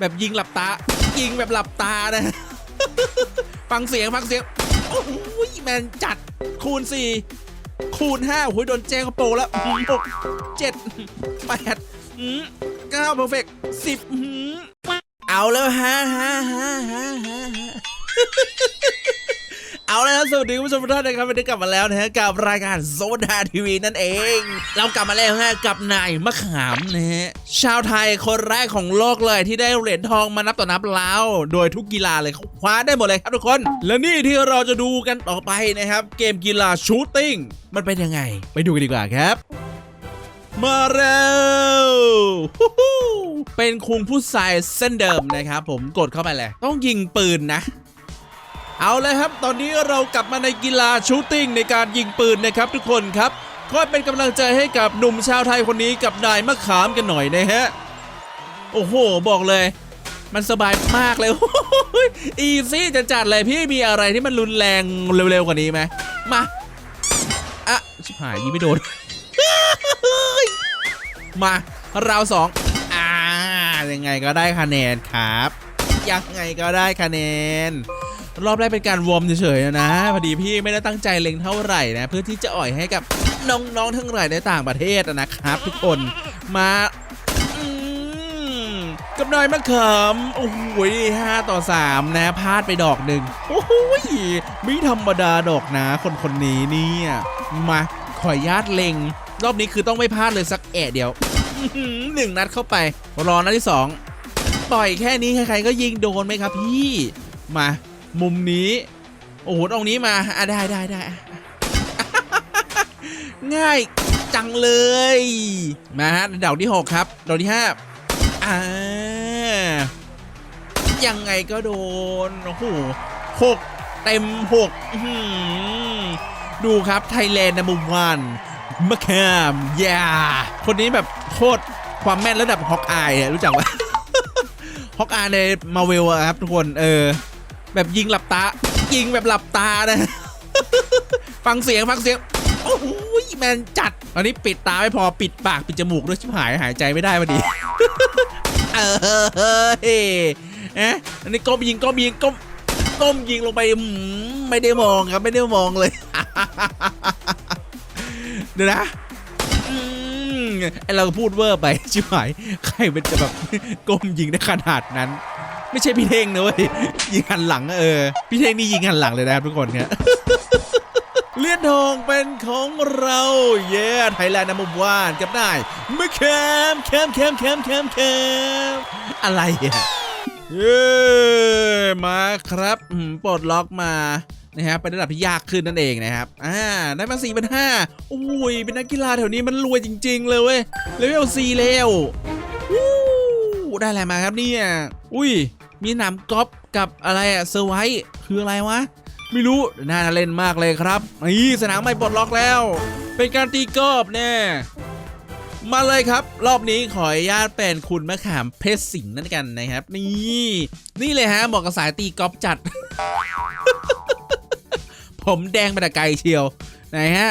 แบบยิงหลับตา ยิงแบบหลับตานะ ฟังเสียงฟังเสียง โอ้โหแมนจัดคูณ 4 คูณ5โอ้ยโดนแจงกระโปรงแล้วหกเจ็ดแปดเก้าเพอร์เฟกสิบเอาแล้วฮะฮะฮะฮะฮะ เอาแล้วสวัสดีคุณผู้ชมทุกท่านนะครับวันนี้กลับมาแล้วนะฮะกับรายการโซดาทีวีนั่นเอง เรากลับมาแล้วฮะกับนายมะขามนะฮะชาวไทยคนแรกของโลกเลยที่ได้เหรียญทองมานับต่อนับแล้ว โดยทุกกีฬาเลยคว้าได้หมดเลยครับทุกคน และนี่ที่เราจะดูกันต่อไปนะครับ เกมกีฬาชูตติ้งมันเป็นยังไง ไปดูกันดีกว่าครับมาแล้วเป็นคุงผู้ชายเส้นเดิมนะครับผมกดเข้าไปเลย ต้องยิงปืนนะ เอาเลยครับ ตอนนี้เรากลับมาในกีฬาชูตติ้งในการยิงปืนนะครับทุกคนครับก็เป็นกำลังใจให้กับหนุ่มชาวไทยคนนี้กับนายมะขามกันหน่อยนะฮะ โอ้โห บอกเลย มันสบายมากเลยอีซี่จะจัดเลยพี่มีอะไรที่มันรุนแรงเร็วๆกว่านี้ไหมมาอะชิบหายยิงไม่โดน มาเราสองอ่ายังไงก็ได้คะแนนครับ ยังไงก็ได้คะแนน รอบแรกเป็นการวอร์มเฉยๆนะ พอดีพี่ไม่ได้ตั้งใจเล็งเท่าไหร่นะ เพื่อที่จะอ่อยให้กับน้องๆทั้งหลายในต่างประเทศนะครับ ทุกคนมากับนายมะเขามโอ้โหห้าต่อสามนะพลาดไปดอกหนึ่งโอ้โหไม่ธรรมดาดอกนะ คนคนนี้เนี่ยมาขอญาตเล็ง รอบนี้คือต้องไม่พลาดเลยสักแอะเดียวหนึ่งนัดเข้าไป รอนัดที่สองต่อยแค่นี้ใครๆก็ยิงโดนไหมครับพี่ มา มุมนี้ โอ้โหตรงนี้มาอะได้ได้ได้ง่ายจังเลย มาฮะดอกที่ 6 ครับเดอกที่5อ่ายังไงก็โดน โอ้โหหกเต็มหกดูครับไทยแลนด์นัมวันมะขามยาคนนี้แบบโคตรความแม่นระดับฮอกอายอะรู้จักไหมฮอกอายในมาเวลครับทุกคน เออ แบบยิงหลับตา ยิงแบบหลับตานะ ฟังเสียงฟังเสียง โอ้โหแมนจัดตอนนี้ปิดตาไม่พอปิดปากปิดจมูกด้วยชิบหายหายใจไม่ได้พอดีเออเฮ้ยเอ๊ะอันนี้ก้มยิงก้มยิงก้มก้มยิงลงไปไม่ได้มองครับไม่ได้มองเลยเดี๋ยวนะไอเราพูดเวอร์ไปชิบหาย ใครมันจะแบบก้มยิงได้ขนาดนั้น ไม่ใช่พี่เท่งนะเว้ยยิงหันหลังเออพี่เท่งนี่ยิงหันหลังเลยนะครับทุกคนครับเลียนทองเป็นของเรา เย้ไทยแลนด์นัมวานกับนายมะแคมแคมแคมแคมแคมแคมอะไรอะเย้มาครับปลดล็อกมานะครับเป็นระดับที่ยากขึ้นนั่นเองนะครับอ่าได้มาสี่เป็นห้าอุ้ยเป็นนักกีฬาแถวนี้มันรวยจริง ๆ เลยเว้ยเลเวลสี่แล้วได้อะไรมาครับเนี่ยอุ้ย มีหนามกอล์ฟกับอะไรอะเซอร์ไวคืออะไรวะ ไม่รู้ น่าเล่นมากเลยครับนี่สนามใหม่ปลดล็อกแล้ว เป็นการตีกอล์ฟแน่มาเลยครับ รอบนี้ขออนุญาตเป็นคุณมะขามเพชรสิงห์นั่นกันนะครับ นี่ นี่เลยฮะเหมาะกับสายตีกอล์ฟจัด ผมแดงไปแต่ไกลเชียวไหนฮะ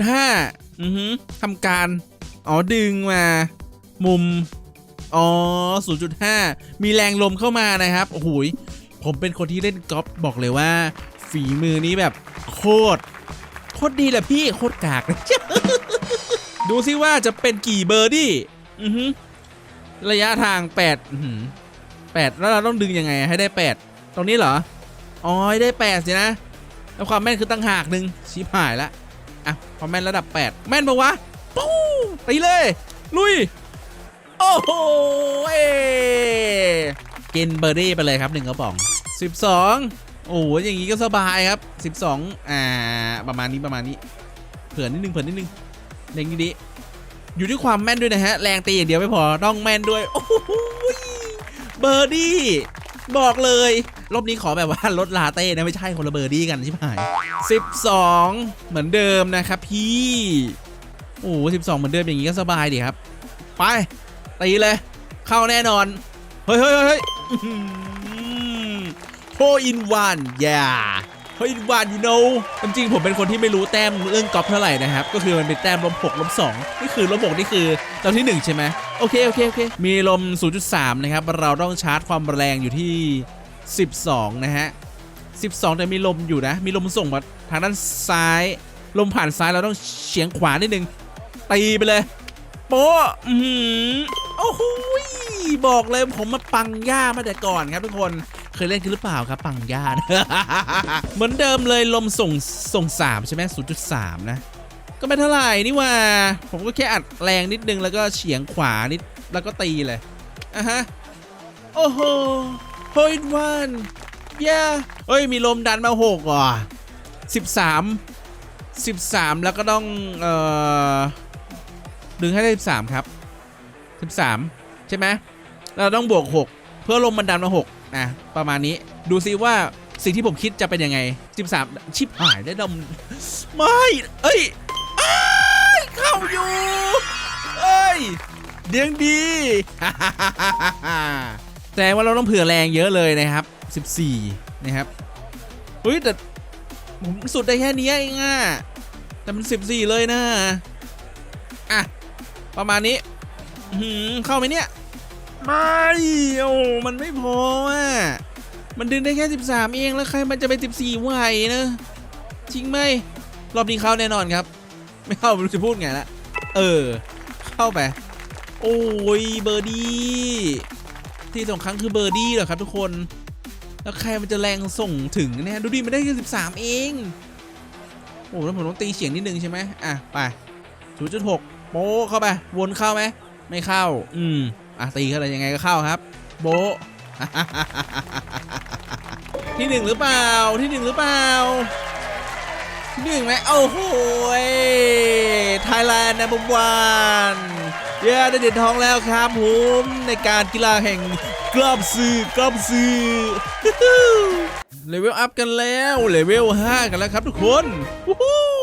0.5 อือหือทำการ อ๋อ ดึงมา มุม อ๋อ 0.5 มีแรงลมเข้ามานะครับ โอ้โหยผมเป็นคนที่เล่นกอล์ฟบอกเลยว่า ฝีมือนี้แบบโคตร โคตรดีแหละพี่ โคตรกากดูซิว่าจะเป็นกี่เบอร์ดี้อือระยะทาง8อือหือ8แล้วเราต้องดึงยังไงให้ได้ 8 ตรงนี้เหรอ อ๋อให้ได้8สินะ แล้วความแม่นคือตั้งหากหนึ่งชิบหายละอะความแม่นระดับ 8 แม่นปะวะ ปู้ตีเลย ลุย โอ้โหเกินเบอร์ดี้ไปเลยครับหนึ่งกระป๋อง 12 โอ้โหอย่างนี้ก็สบายครับ 12 อ่า ประมาณนี้ประมาณนี้ เผื่อนิดนึงเผื่อนิดนึงเล็งดีๆอยู่ที่ความแม่นด้วยนะฮะ แรงตีอย่างเดียวไม่พอต้องแม่นด้วย โอ้โหเบอร์ดี้บอกเลย รอบนี้ขอแบบว่าลดลาเต้นะไม่ใช่คนละเบอร์ดี้กันใช่ไหม12 เหมือนเดิมนะครับพี่ โอ้โห12 เหมือนเดิมอย่างนี้ก็สบายดีครับ ไป ตีเลย เข้าแน่นอน เฮ้ยเฮ้ยเฮ้ยโฮอินวันอย่าเฮ้ยวัน you know จริงๆผมเป็นคนที่ไม่รู้แต้มเรื่องกอล์ฟเท่าไหร่นะครับ ก็คือมันเป็นแต้มลม6ลม2นี่คือลม6นี่คือตอนที่ 1 ใช่ไหมโอเค โอเค โอเค มีลม 0.3 นะครับ เราต้องชาร์จความแรงอยู่ที่ 12 นะฮะ 12 แต่มีลมอยู่นะ มีลมส่งมาทางด้านซ้าย ลมผ่านซ้ายเราต้องเฉียงขวานิดนึงตีไปเลย โป๊ะอือหือโอ้โหบอกเลยผมมาปังย่ามาแต่ก่อนครับทุกคนเคยเล่นกันหรือเปล่าครับ ปังย่าเหมือนเดิมเลยลมส่งส่งสามใช่ไหม0.3นย์จุดสามนะ ก็ไม่เท่าไหร่นี่ว่า ผมก็แค่อัดแรงนิดนึงแล้วก็เฉียงขวานิดแล้วก็ตีเลยอะฮะโอ้โหโฮยวันเย้เฮ้ย มีลมดันมาหกว่ะสิบสามสิบสามแล้วก็ต้อง เอ่อ ดึงให้ได้สิบสามครับสิบสามใช่ไหมเราต้องบวกหกเพื่อลมมันดันมาหกนะประมาณนี้ดูซิว่าสิ่งที่ผมคิดจะเป็นยังไงสิบสามชิบหายได้ดมไม่ เอ้ยเข้าอยู่ เอ้ยเดียงดีแสดงว่าเราต้องเผื่อแรงเยอะเลยนะครับ 14 นะครับเฮ้ยแต่ผมสุดได้แค่นี้เองอะแต่มัน 14 เลยนะ อะ ประมาณนี้หือเข้าไหมเนี่ย ไม่โอ้มันไม่พออะมันดึงได้แค่ 13 เองแล้วใครมันจะไป 14ไหวนะจริงไหมรอบนี้เข้าแน่นอนครับ ไม่เข้าไม่รู้จะพูดไงละเออ เข้าไป โอ้ยเบอร์ดี้ที่สองครั้งคือเบอร์ดี้เหรอครับทุกคน แล้วใครมันจะแรงส่งถึงเนี่ยดูดิมันได้แค่13 เองโอ้แล้วผมต้องตีเสียงนิดนึงใช่ไหมอะไป0.6 โป๊ะเข้าไป วนเข้าไหม ไม่เข้า อืมอะตีเข้าอะไรยังไงก็เข้าครับ โบ๊ะที่หนึ่งหรือเปล่า ที่หนึ่งหรือเปล่า ที่หนึ่งไหมโอ้โหไทยแลนด์นะบุวานเย้ได้เหรียญทองแล้วครับผมในการกีฬาแห่งกลอบซื้อกลอบซื้อเลเวลอัพกันแล้วเลเวล5กันแล้วครับทุกคนวู้ฮู้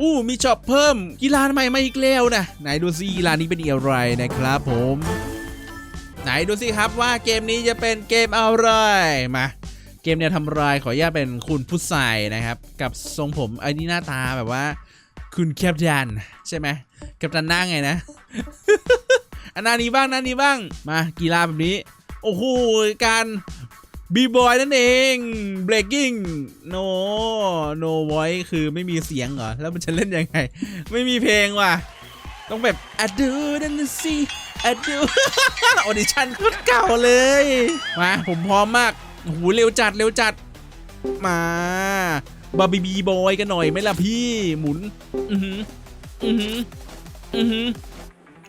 อู้มีช็อปเพิ่ม กีฬาใหม่มาอีกแล้วนะไหนดูซิกีฬานี้เป็นอะไรนะครับผม ไหนดูสิครับว่าเกมนี้จะเป็นเกมอะไรมาเกมเนี่ยทำรายขออนุญาตเป็นคุณผู้ใส่นะครับ กับทรงผมไอ้นี่หน้าตาแบบว่า คุณแคปตันใช่ไหมแคปตันหน้าไงนะอันน้านี้บ้างหน้านี้บ้างมากีฬาแบบนี้ โอ้โหการ บีบอยนั่นเอง breaking no no voice คือไม่มีเสียงเหรอ แล้วมันจะเล่นยังไง ไม่มีเพลงว่ะ ต้องแบบ I do then see I do ออดิชั่นโคตรเก่าเลย มา ผมพร้อมมากโอ้โหเร็วจัดเร็วจัด มาบาร์บีบีบอยกันหน่อยไหมล่ะพี่ หมุน อือหือ อือหือ อือหือ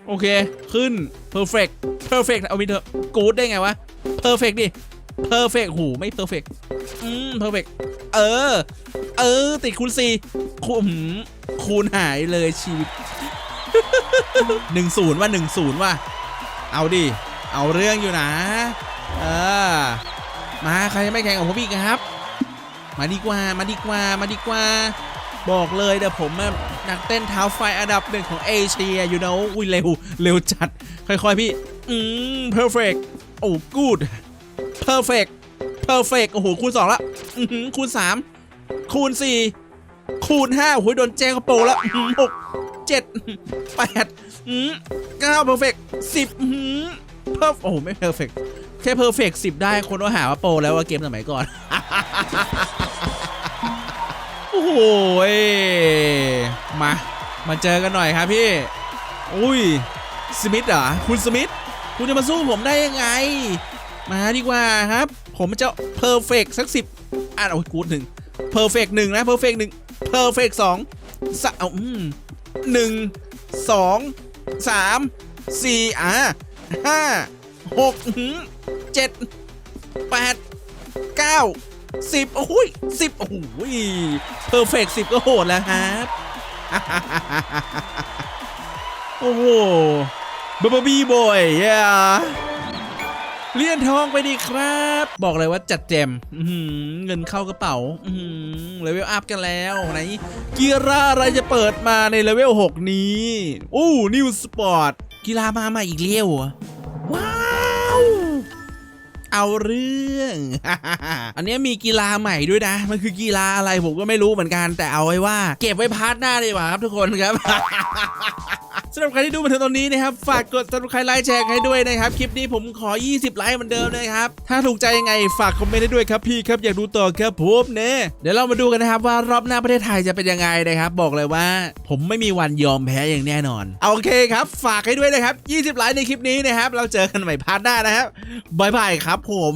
โอเค ขึ้น perfect perfect เอาไปเถอะกูดได้ไงวะ perfect ดิ perfect หูไม่ perfect อืม perfect เออ เออ ติดคูณสี่คูณคูณหายเลยชีวิตหนึ่งศูนย์ว่าหนึ่งศูนย์ว่า เอาดิ เอาเรื่องอยู่นะ เออ มาใครจะไม่แข่งกับผมอีกครับ มาดีกว่า มาดีกว่า มาดีกว่า บอกเลยเดี๋ยวผมนักเต้นเท้าไฟอันดับหนึ่งของเอเชีย you know อุ้ยเร็ว เร็วจัด ค่อยๆพี่ อืม perfect โอ้กูด good perfect perfect โอ้โหคูณ2ละคูณ 3 คูณ 4 คูณ5โอ้โหโดนแจ้งกระโปรงแล้วหกเจ็ดแปดเก้า perfect สิบอืม perfect โอ้โหไม่ perfect แค่ perfect 10ได้คนก็หาว่าโปรแล้วว่าเกมสมัยก่อน โอ้โหยมา มาเจอกันหน่อยครับพี่ อุ้ย สมิธเหรอ คุณสมิธ คุณจะมาสู้ผมได้ยังไง มาดีกว่าครับ ผมจะเพอร์เฟกสักสิบอะโอ้ยกูดหนึ่งเพอร์เฟกหนึ่งนะเพอร์เฟกหนึ่งเพอร์เฟกสองสามอืมหนึ่งสองสามสี่อะห้าหกเจ็ดแปดเก้าสิบโอ้ยสิบโอ้โหเพอร์เฟกสิบก็โหดแล้วครับโอ้โหบาบบีบอยเย้ เลี่ยนทองไปดีครับ บอกเลยว่าจัดแจมเงินเข้ากระเป๋าเลเวลอัพกันแล้วไหนกีฬาอะไรจะเปิดมาในเลเวล6นี้โอ้นิวสปอร์ตกีฬามาใหม่อีกเลี้ยวว้าว เอาเรื่อง อันนี้มีกีฬาใหม่ด้วยนะ มันคือกีฬาอะไรผมก็ไม่รู้เหมือนกันแต่เอาไว้ว่า เก็บไว้พาร์ทหน้าดีกว่าครับทุกคนครับสำหรับใครที่ดูมาถึงตรงนี้นะครับ ฝากกด subscribe ไลค์แชร์ให้ด้วยนะครับ คลิปนี้ผมขอ 20 ไลค์เหมือนเดิมนะครับ ถ้าถูกใจยังไงฝากคอมเมนต์ให้ด้วยครับพี่ครับ อยากดูต่อครับผมเน่เดี๋ยวเรามาดูกันนะครับว่ารอบหน้าประเทศไทยจะเป็นยังไงนะครับ บอกเลยว่า ผมไม่มีวันยอมแพ้อย่างแน่นอน โอเคครับ ฝากให้ด้วยนะครับ 20 ไลค์ในคลิปนี้นะครับ เราเจอกันใหม่พาร์ทหน้านะครับบายบายครับผม